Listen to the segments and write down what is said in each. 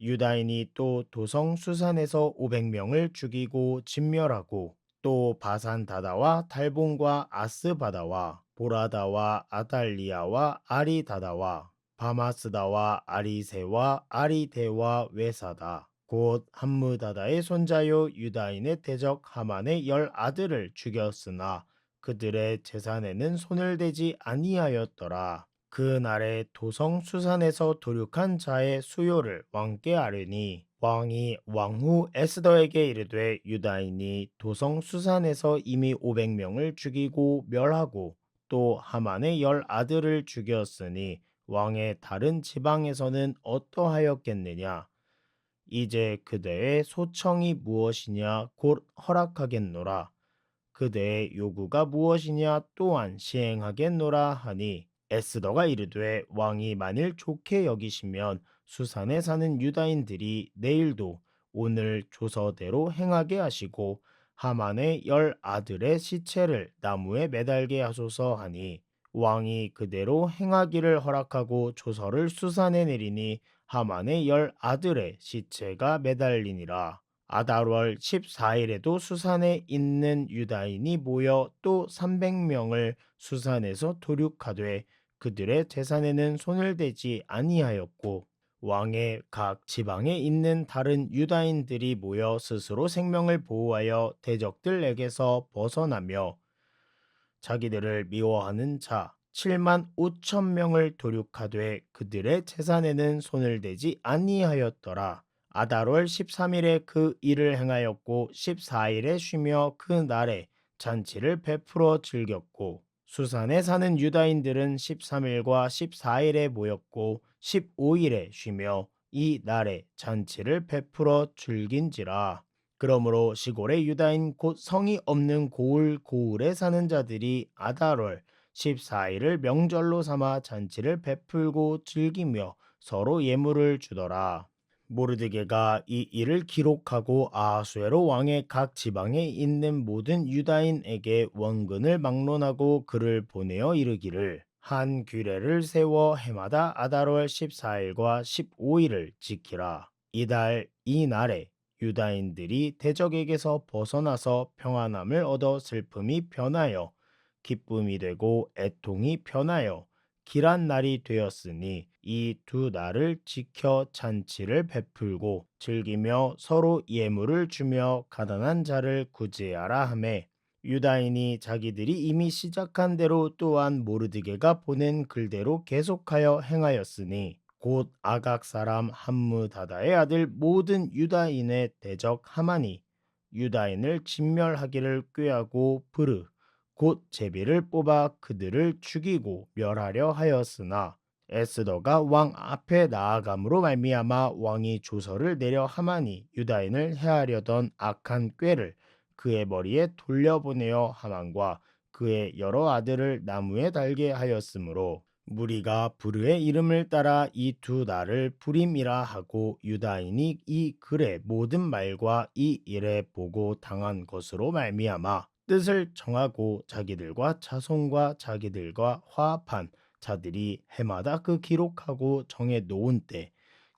유다인이 또 도성 수산에서 500명을 죽이고 진멸하고 또 바산 다다와 달본과 아스바다와 보라다와 아달리아와 아리다다와 바마스다와 아리세와 아리데와 외사다 곧 함무다다의 손자요 유다인의 대적 하만의 열 아들을 죽였으나 그들의 재산에는 손을 대지 아니하였더라. 그 날에 도성 수산에서 도륙한 자의 수요를 왕께 아뢰니 왕이 왕후 에스더에게 이르되 유다인이 도성 수산에서 이미 500명을 죽이고 멸하고 또 하만의 열 아들을 죽였으니 왕의 다른 지방에서는 어떠하였겠느냐? 이제 그대의 소청이 무엇이냐 곧 허락하겠노라. 그대의 요구가 무엇이냐 또한 시행하겠노라 하니 에스더가 이르되 왕이 만일 좋게 여기시면 수산에 사는 유다인들이 내일도 오늘 조서대로 행하게 하시고 하만의 열 아들의 시체를 나무에 매달게 하소서 하니 왕이 그대로 행하기를 허락하고 조서를 수산에 내리니 하만의 열 아들의 시체가 매달리니라. 아달월 14일에도 수산에 있는 유다인이 모여 또 300명을 수산에서 도륙하되 그들의 재산에는 손을 대지 아니하였고 왕의 각 지방에 있는 다른 유다인들이 모여 스스로 생명을 보호하여 대적들에게서 벗어나며 자기들을 미워하는 자 7만 5천 명을 도륙하되 그들의 재산에는 손을 대지 아니하였더라. 아달월 13일에 그 일을 행하였고 14일에 쉬며 그 날에 잔치를 베풀어 즐겼고 수산에 사는 유다인들은 13일과 14일에 모였고 15일에 쉬며 이 날에 잔치를 베풀어 즐긴지라. 그러므로 시골의 유다인 곧 성이 없는 고을 고을에 사는 자들이 아달월 14일을 명절로 삼아 잔치를 베풀고 즐기며 서로 예물을 주더라. 모르드게가 이 일을 기록하고 아하수에로 왕의 각 지방에 있는 모든 유다인에게 원근을 막론하고 그를 보내어 이르기를 한 규례를 세워 해마다 아달월 14일과 15일을 지키라. 이달 이 날에 유다인들이 대적에게서 벗어나서 평안함을 얻어 슬픔이 변하여 기쁨이 되고 애통이 변하여 길한 날이 되었으니 이 두 날을 지켜 잔치를 베풀고 즐기며 서로 예물을 주며 가난한 자를 구제하라 하매 유다인이 자기들이 이미 시작한 대로 또한 모르드게가 보낸 글대로 계속하여 행하였으니 곧 아각 사람 함무다다의 아들 모든 유다인의 대적 하만이 유다인을 진멸하기를 꾀하고 부르 곧 제비를 뽑아 그들을 죽이고 멸하려 하였으나 에스더가 왕 앞에 나아감으로 말미암아 왕이 조서를 내려 하만이 유다인을 해하려던 악한 꾀를 그의 머리에 돌려보내어 하만과 그의 여러 아들을 나무에 달게 하였으므로 무리가 부르의 이름을 따라 이 두 날을 부림이라 하고 유다인이 이 글의 모든 말과 이 일에 보고 당한 것으로 말미암아 뜻을 정하고 자기들과 자손과 자기들과 화합한 자들이 해마다 그 기록하고 정해 놓은 때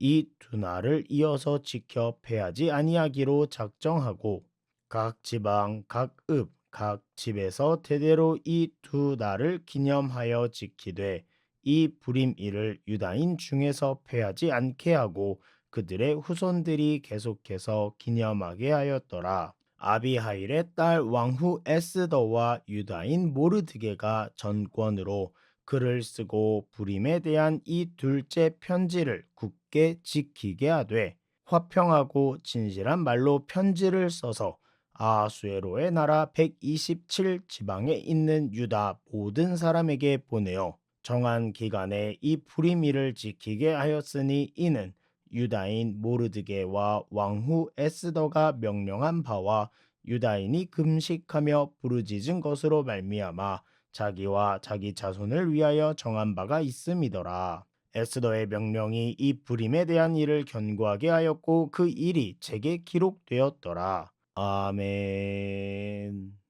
이 두 날을 이어서 지켜 패하지 아니하기로 작정하고 각 지방 각 읍 각 집에서 대대로 이 두 날을 기념하여 지키되 이 불임일을 유다인 중에서 패하지 않게 하고 그들의 후손들이 계속해서 기념하게 하였더라. 아비하일의 딸 왕후 에스더와 유다인 모르드게가 전권으로 글을 쓰고 부림에 대한 이 둘째 편지를 굳게 지키게 하되 화평하고 진실한 말로 편지를 써서 아수에로의 나라 127 지방에 있는 유다 모든 사람에게 보내어 정한 기간에 이 부림일을 지키게 하였으니 이는 유다인 모르드게와 왕후 에스더가 명령한 바와 유다인이 금식하며 부르짖은 것으로 말미암아 자기와 자기 자손을 위하여 정한 바가 있음이더라. 에스더의 명령이 이 부림에 대한 일을 견고하게 하였고 그 일이 책에 기록되었더라. 아멘.